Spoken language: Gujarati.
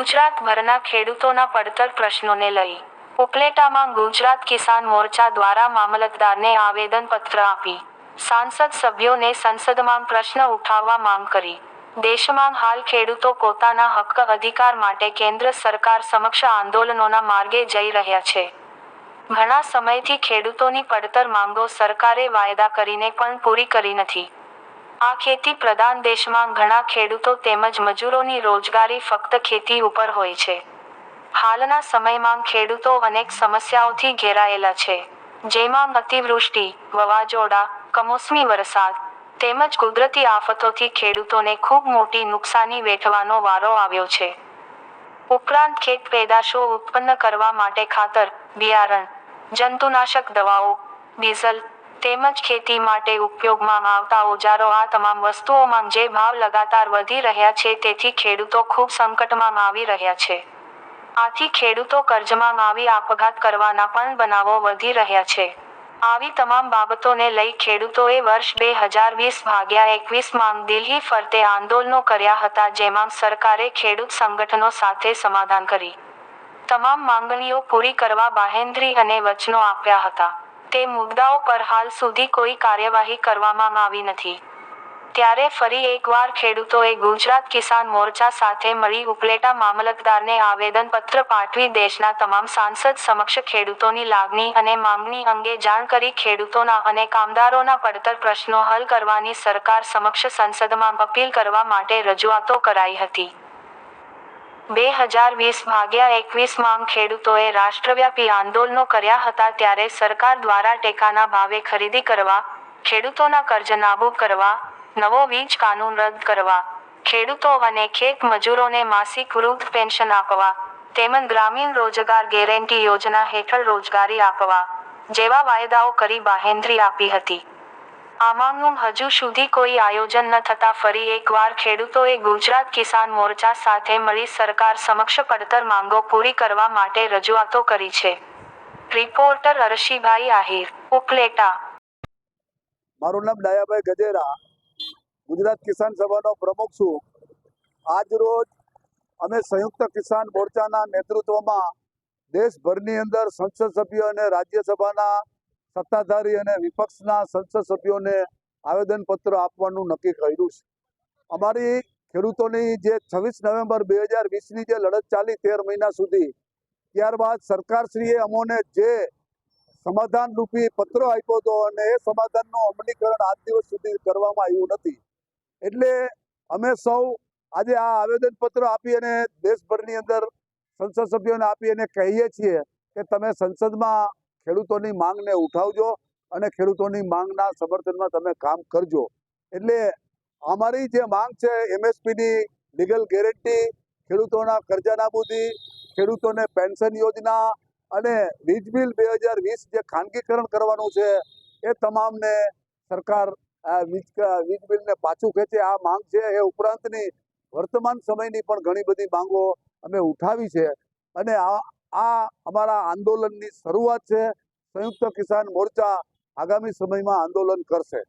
ગુજરાતભરના ખેડૂતોના પડતર પ્રશ્નોને લઈ ઉપલેટામાં ગુજરાત કિસાન મોરચા દ્વારા મામલતદારને આવેદનપત્ર આપી સાંસદ સભ્યોને સંસદમાં પ્રશ્ન ઉઠાવવા માંગ કરી. દેશમાં હાલ ખેડૂતો પોતાના હક્ક અધિકાર માટે કેન્દ્ર સરકાર સમક્ષ આંદોલનોના માર્ગે જઈ રહ્યા છે. ઘણા સમયથી ખેડૂતોની પડતર માંગો સરકારે વાયદા કરીને પણ પૂરી કરી નથી. આ ખેતી પ્રધાન દેશમાં ઘણા ખેડૂતો તેમજ મજૂરોની રોજગારી ફક્ત ખેતી ઉપર હોય છે. હાલના સમયમાં ખેડૂતો અનેક સમસ્યાઓથી ઘેરાયેલા છે. જેમાં અતિવૃષ્ટિ, વાવાઝોડા, કમોસમી વરસાદ તેમજ કુદરતી આફતોથી ખેડૂતોને ખૂબ મોટી નુકસાની વેઠવાનો વારો આવ્યો છે. ઉપરાંત ખેત પેદાશો ઉત્પન્ન કરવા માટે ખાતર, બિયારણ, જંતુનાશક દવાઓ, ડીઝલ તેમજ ખેતી માટે ઉપયોગમાં આવતા ઓજારો આ તમામ વસ્તુઓમાં જે ભાવ લગાતાર વધી રહ્યા છે તેથી ખેડૂતો ખૂબ સંકટમાં આવી રહ્યા છે. આથી ખેડૂતો કર્જમાં આવી આપઘાત કરવાના પણ બનાવો વધી રહ્યા છે. આવી તમામ બાબતોને લઈ ખેડૂતોએ વર્ષ બે હજાર વીસ ભાગ્યા એકવીસમાં દિલ્હી ફરતે આંદોલનો કર્યા હતા જેમાં સરકારે ખેડૂત સંગઠનો સાથે સમાધાન કરી. તમામ માંગણીઓ પૂરી કરવા બાહેન્દ્રી અને વચનો આપ્યા હતા. તે મુદ્દાઓ પર હાલ સુધી કોઈ કાર્યવાહી કરવામાં આવી નથી. ત્યારે ફરી એકવાર ખેડૂતોએ ગુજરાત કિસાન મોરચા સાથે મળી ઉપલેટા મામલતદારને આવેદનપત્ર પાઠવી દેશના તમામ સાંસદ સમક્ષ ખેડૂતોની લાગણી અને માંગણી અંગે જાણ કરી ખેડૂતોના અને કામદારોના પડતર પ્રશ્નો હલ કરવાની સરકાર સમક્ષ સંસદમાં અપીલ કરવા માટે રજૂઆતો કરાઈ હતી. બે હજાર વીસ ભાગ્યા એકવીસમાં ખેડૂતોએ રાષ્ટ્રવ્યાપી આંદોલનો કર્યા હતા ત્યારે સરકાર દ્વારા ટેકાના ભાવે ખરીદી કરવા, ખેડૂતોના કર્જ નાબૂદ કરવા, નવો વીજ કાનૂન રદ કરવા, ખેડૂતો અને ખેત મજૂરોને માસિક વૃદ્ધ પેન્શન આપવા, તેમજ ગ્રામીણ રોજગાર ગેરંટી યોજના હેઠળ રોજગારી આપવા જેવા વાયદાઓ કરી બાહેંધરી આપી હતી. આમાંનું હજુ સુધી કોઈ આયોજન ન થતા ફરી એકવાર ખેડૂતોએ ગુજરાત કિસાન મોરચા સાથે મળી સરકાર સમક્ષ પડતર માંગો પૂરી કરવા માટે રજૂઆતો કરી છે. રિપોર્ટર હર્ષિભાઈ આહિર, ઉપલેટા. મારું નામ દયાભાઈ ગજેરા. ગુજરાત કિસાન સભાનો પ્રમુખ છું. આજ રોજ અમે સંયુક્ત કિસાન મોરચાના નેતૃત્વમાં દેશભરની અંદર સંસદ સભ્યો અને રાજ્યસભાના સત્તાધારી અને વિપક્ષના સંસદ સભ્યોને આવેદનપત્ર આપવાનું નક્કી કર્યું છે. અમારી ખેડૂતોની જે છવ્વીસ નવેમ્બર બે હજાર વીસની જે લડત ચાલી તેર મહિના સુધી, ત્યારબાદ સરકારશ્રીએ અમોને જે સમાધાન રૂપી પત્ર આપ્યો હતો અને એ સમાધાનનું અમલીકરણ આજ દિવસ સુધી કરવામાં આવ્યું નથી. એટલે અમે સૌ આજે આ આવેદનપત્ર આપી અને દેશભરની અંદર સંસદ સભ્યોને આપી અને કહીએ છીએ કે તમે સંસદમાં ખેડૂતોની માંગને ઉઠાવજો અને ખેડૂતોની માંગના સમર્થનમાં તમે કામ કરજો. એટલે અમારી જે માંગ છે, એમએસપીની લીગલ ગેરંટી, ખેડૂતોના કરજા નાબૂદી ખેડૂતોને પેન્શન યોજના અને વીજ બિલ બે હજાર વીસ જે ખાનગીકરણ કરવાનું છે, એ તમામને સરકાર વીજ વીજ બિલને પાછું ખેંચે. આ માંગ છે એ ઉપરાંતની વર્તમાન સમયની પણ ઘણી બધી માંગો અમે ઉઠાવી છે. અને આ આ અમારા આંદોલનની શરૂઆત છે. સંયુક્ત કિસાન મોરચા આગામી સમયમાં આંદોલન કરશે.